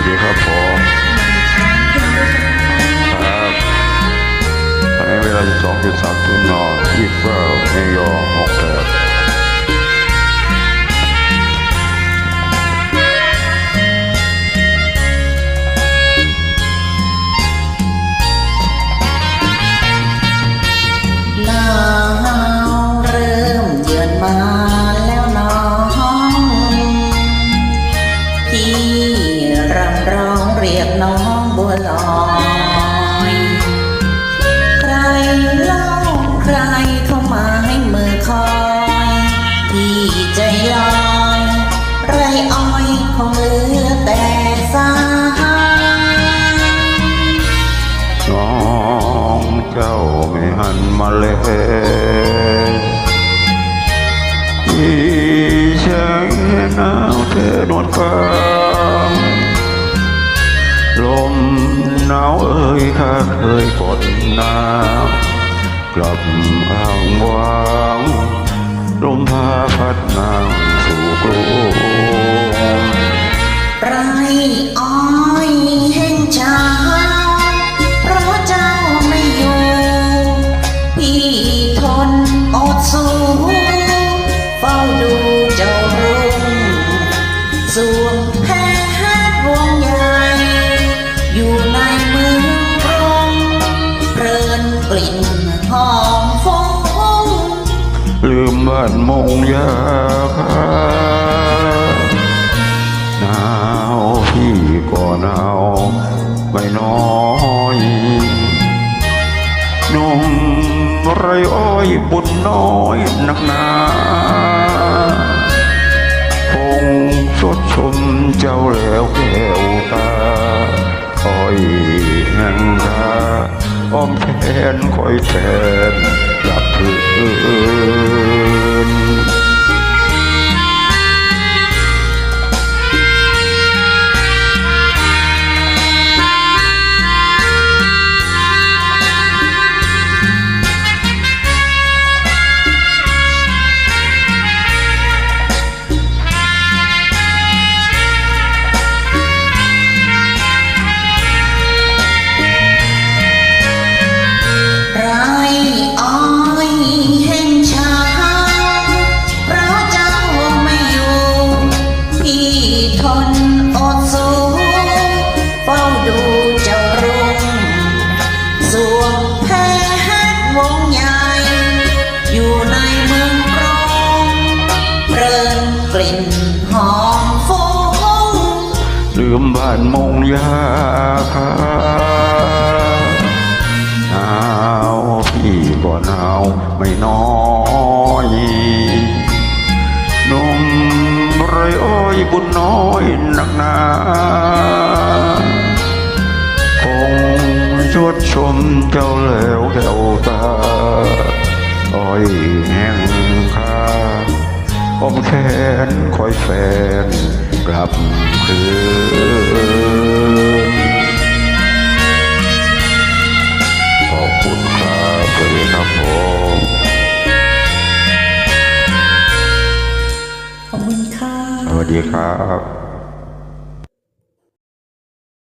วัสดีครับผมครับตอนนี้เวลาสองจุดสามศูนย์นยี่สิบเก้านิวยอร์ก รียกน้องบัวลอย ใครเล่าใครเข้ามาให้มือคอยพี่ใจลอยไรอ้อยคงเหลือแต่สาน้องเจ้าไม่หันมาเลยพี่เช้งหนาวเธอนวดฟัง เอ่ยข้าเคยกดหนาวกลับอ้างว้างลมพาพัดนางสู่กรุงไรอ้อยแห่งชาเพราะเจ้าไม่อยู่ พี่ทนอดสู้เฝ้าดูเจ้ารุ่งสวมแพ้วงใหญ่ หอมฟงลืมบ้านมงยาคาหนาวพี่ก็หนาวไม่น้อยนมไรอ้อยบุญน้อยนักหนาคงชดชมเจ้าแล้วแก้วตาอ้อยแห่งตา อ้อมแขนคอยแทนกลับคืน กลิ่นหอมฟุ้งลืมบ้านมงยาคาหนาวพี่ก็หนาวไม่น้อยนุ่มไรอ้อยบุญน้อยนักหนาคงชดชมเจ้าแล้วแก้วตาอ้อยแห้งคา มแขนคอยแฟนกลับคืนขอบคุณครับสวัสดีครับผมขอบคุณค่ะสวัสดีครับ